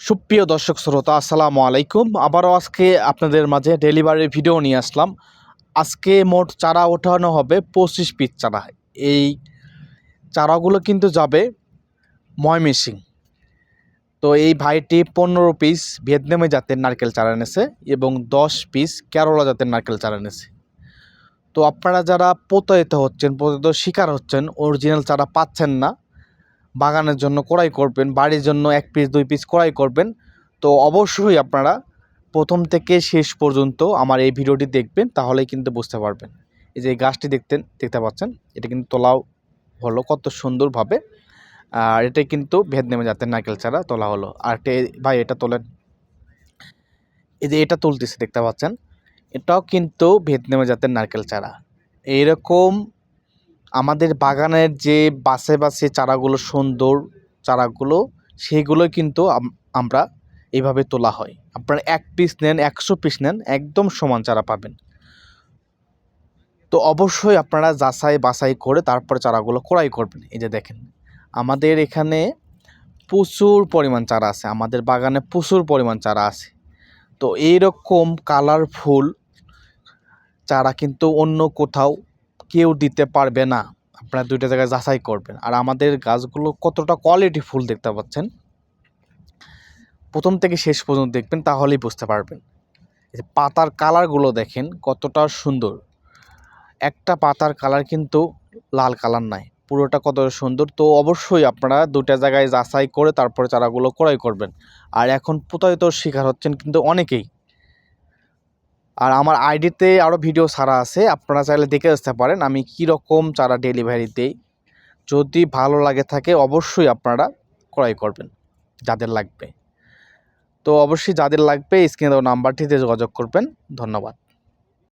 সুপ্রিয় দর্শক শ্রোতা, আসসালামু আলাইকুম। আবারও আজকে আপনাদের মাঝে ডেলিভারির ভিডিও নিয়ে আসলাম। আজকে মোট চারা ওঠানো হবে পঁচিশ পিস চারা। এই চারাগুলো কিন্তু যাবে ময়মেসিং তো এই ভাইটি পনেরো পিস ভিয়েতনামে জাতের নারকেল চারা এনেছে এবং দশ পিস কেরলা জাতের নারকেল চারা এনেছে। তো আপনারা যারা প্রতারিত হচ্ছেন, প্রতারিত শিকার হচ্ছেন অরিজিনাল চারা পাচ্ছেন না বাগানের জন্য ক্রয় করবেন, বাড়ির জন্য এক পিস দুই পিস ক্রয় করবেন। তো অবশ্যই আপনারা প্রথম থেকে শেষ পর্যন্ত আমার এই ভিডিওটি দেখবেন, তাহলেই কিন্তু বুঝতে পারবেন। এই যে গাছটি দেখতেন, দেখতে পাচ্ছেন? এটা কিন্তু তোলাও হলো, কত সুন্দরভাবে। আর এটা কিন্তু ভেদনেমে জাতের নারকেল চারা তোলা হলো। আর ভাই, এটা তোলেন। এই যে এটা তুলতেছে, দেখতে পাচ্ছেন? এটাও কিন্তু ভিয়েতনামে জাতের নারকেল চারা। এইরকম আমাদের বাগানের যে বাসে বাসে চারাগুলো, সুন্দর চারাগুলো, সেগুলো কিন্তু আমরা এইভাবে তোলা হয়। আপনারা এক পিস নেন, একশো পিস নেন, একদম সমান চারা পাবেন। তো অবশ্যই আপনারা যাচাই বাছাই করে তারপরে চারাগুলো ক্রয় করবেন। এই যে দেখেন, আমাদের এখানে প্রচুর পরিমাণ চারা আছে, আমাদের বাগানে প্রচুর পরিমাণ চারা আছে। তো এইরকম কালারফুল চারা কিন্তু অন্য কোথাও কেউ দিতে পারবে না। আপনারা দুইটা জায়গায় যাচাই করবেন। আর আমাদের গাছগুলো কতটা কোয়ালিটি ফুল দেখতে পাচ্ছেন? প্রথম থেকে শেষ পর্যন্ত দেখবেন, তাহলেই বুঝতে পারবেন। পাতার কালারগুলো দেখেন, কতটা সুন্দর। একটা পাতার কালার কিন্তু লাল কালার নাই, পুরোটা কত সুন্দর। তো অবশ্যই আপনারা দুটা জায়গায় যাচাই করে তারপরে চারাগুলো ক্রয় করবেন। আর এখন প্রতারিত শিকার হচ্ছেন কিন্তু অনেকেই। আর আমার আইডিতে আরও ভিডিও সারা আছে, আপনারা চাইলে দেখে আসতে পারেন আমি কীরকম চারা ডেলিভারি দিই। যদি ভালো লাগে থাকে অবশ্যই আপনারা ক্রয় করবেন, যাদের লাগবে। তো অবশ্যই যাদের লাগবে, স্ক্রিনে দেওয়া নাম্বারটিতে যোগাযোগ করবেন, ধন্যবাদ।